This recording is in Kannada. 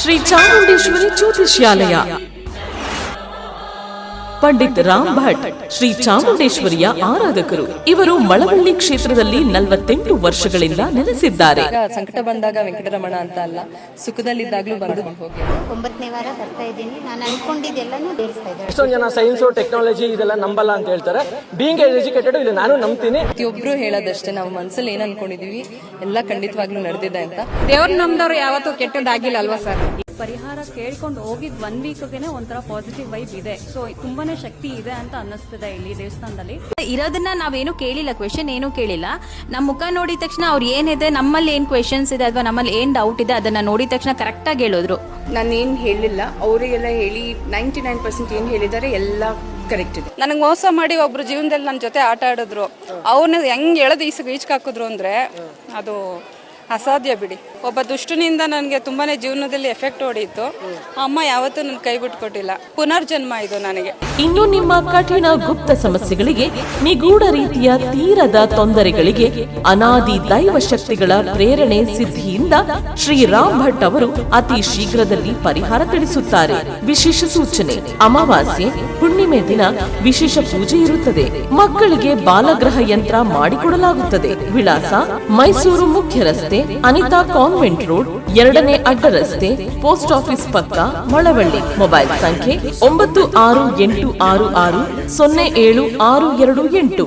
ശ്രീ ചാമുണ്ടേശ്വരി ജ്യോതിഷ്യാലയ. ಪಂಡಿತ್ ರಾಮ್ ಭಟ್ ಶ್ರೀ ಚಾಮುಂಡೇಶ್ವರಿಯ ಆರಾಧಕರು. ಇವರು ಮಳವಳ್ಳಿ ಕ್ಷೇತ್ರದಲ್ಲಿ ನಲವತ್ತೆಂಟು ವರ್ಷಗಳಿಂದ ನೆಲೆಸಿದ್ದಾರೆ. ಸಂಕಟ ಬಂದಾಗ ವೆಂಕಟರಮಣ ಅಂತ ಅಲ್ಲ ಸುಖದಲ್ಲಿದ್ದಾಗ್ಲೂ ಬಂದು ಹೋಗಿ. ಒಂಬತ್ತನೇ ವಾರ ಬರ್ತಾ ಇದ್ದೀನಿ. ನಾನು ಅನ್ಕೊಂಡಿದ್ದೆಲ್ಲನೂ ಎಷ್ಟೊಂದು ಜನ ಸೈನ್ಸ್ ಟೆಕ್ನಾಲಜಿ ಇದೆಲ್ಲ ನಂಬಲ್ಲ ಅಂತ ಹೇಳ್ತಾರೆ. ಬೀಂಗ್ ಎಜುಕೇಟೆಡ್ ಇಲ್ಲಿ ನಾನು ನಂಬ್ತೀನಿ. ಪ್ರತಿಯೊಬ್ರು ಹೇಳೋದಷ್ಟೇ ನಾವು ಮನಸ್ಸಲ್ಲಿ ಏನ್ ಅನ್ಕೊಂಡಿದೀವಿ ಎಲ್ಲ ಖಂಡಿತವಾಗ್ಲೂ ನಡೆದಿದೆ ಅಂತ. ದೇವ್ರ ನಮ್ದವ್ರು ಯಾವತ್ತೂ ಕೆಟ್ಟದಾಗಿಲ್ಲ ಅಲ್ವಾ ಸರ್? ಪರಿಹಾರ ಕೇಳ್ಕೊಂಡು ಹೋಗಿದ್ ಒನ್ ವೀಕ್ಗೆನೆ ಒಂಥರ ಪಾಸಿಟಿವ್ ವೈಬ್ ಇದೆ. ಸೊ ತುಂಬಾನೇ ಶಕ್ತಿ ಇದೆ ಅಂತ ಅನ್ನಿಸ್ತಿದೆ ಇಲ್ಲಿ ದೇವಸ್ಥಾನದಲ್ಲಿ. ಇರೋದನ್ನ ನಾವೇನು ಕೇಳಿಲ್ಲ ಕ್ವೆಶನ್ ಏನು ಕೇಳಿಲ್ಲ. ನಮ್ಮ ಮುಖ ನೋಡಿದ ತಕ್ಷಣ ಅವ್ರು ಏನಿದೆ ನಮ್ಮಲ್ಲಿ ಏನ್ ಕ್ವೆಶನ್ಸ್ ಇದೆ ಅಥವಾ ನಮ್ಮಲ್ಲಿ ಏನ್ ಡೌಟ್ ಇದೆ ಅದನ್ನ ನೋಡಿದ ತಕ್ಷಣ ಕರೆಕ್ಟ್ ಆಗಿ ಹೇಳಿದ್ರು. ನಾನೇನು ಹೇಳಿಲ್ಲ ಅವರಿಗೆಲ್ಲ ಹೇಳಿ ನೈಂಟಿ ನೈನ್ ಪರ್ಸೆಂಟ್ ಏನು ಹೇಳಿದ್ದಾರೆ ಎಲ್ಲ ಕರೆಕ್ಟ್ ಇದೆ. ನನಗೆ ಮೋಸ ಮಾಡಿ ಒಬ್ರು ಜೀವನದಲ್ಲಿ ನನ್ನ ಜೊತೆ ಆಟ ಆಡಿದ್ರು. ಅವ್ರನ್ನ ಹೆಂಗ್ ಎಳೆದು ಈಸು ಈಚ್ ಹಾಕಿದ್ರು ಅಂದ್ರೆ ಅದು ಅಸಾಧ್ಯ ಬಿಡಿ. ಒಬ್ಬ ದುಷ್ಟನಿಂದ ನನಗೆ ತುಂಬಾನೇ ಜೀವನದಲ್ಲಿ ಎಫೆಕ್ಟ್ ಹೊಡೆಯಿತು ಅಮ್ಮ ಯಾವತ್ತೂ ನನ್ನ ಕೈ ಬಿಟ್ಕೊಟ್ಟಿಲ್ಲ ಪುನರ್ಜನ್ಮ ಇದು ನನಗೆ. ಇನ್ನು ನಿಮ್ಮ ಕಠಿಣ ಗುಪ್ತ ಸಮಸ್ಯೆಗಳಿಗೆ, ನಿಗೂಢ ರೀತಿಯ ತೀರದ ತೊಂದರೆಗಳಿಗೆ, ಅನಾದಿ ದೈವ ಶಕ್ತಿಗಳ ಪ್ರೇರಣೆ ಸಿದ್ಧಿಯಿಂದ ಶ್ರೀ ರಾಮ್ ಭಟ್ ಅವರು ಅತಿ ಶೀಘ್ರದಲ್ಲಿ ಪರಿಹಾರ ತಿಳಿಸುತ್ತಾರೆ. ವಿಶೇಷ ಸೂಚನೆ, ಅಮಾವಾಸ್ಯೆ, ಹುಣ್ಣಿಮೆ ದಿನ ವಿಶೇಷ ಪೂಜೆ ಇರುತ್ತದೆ. ಮಕ್ಕಳಿಗೆ ಬಾಲಗ್ರಹ ಯಂತ್ರ ಮಾಡಿಕೊಡಲಾಗುತ್ತದೆ. ವಿಳಾಸ ಮೈಸೂರು ಮುಖ್ಯ ರಸ್ತೆ ಅನಿತಾ ಕಾನ್ವೆಂಟ್ ರೋಡ್, ಎರಡನೇ ಅಡ್ಡ ರಸ್ತೆ, ಪೋಸ್ಟ್ ಆಫೀಸ್ ಪಕ್ಕ, ಮಳವಳ್ಳಿ. ಮೊಬೈಲ್ ಸಂಖ್ಯೆ ಒಂಬತ್ತು ಆರು ಎಂಟು ಆರು ಆರು, ಸೊನ್ನೆ ಏಳು ಆರು ಎರಡು ಎಂಟು.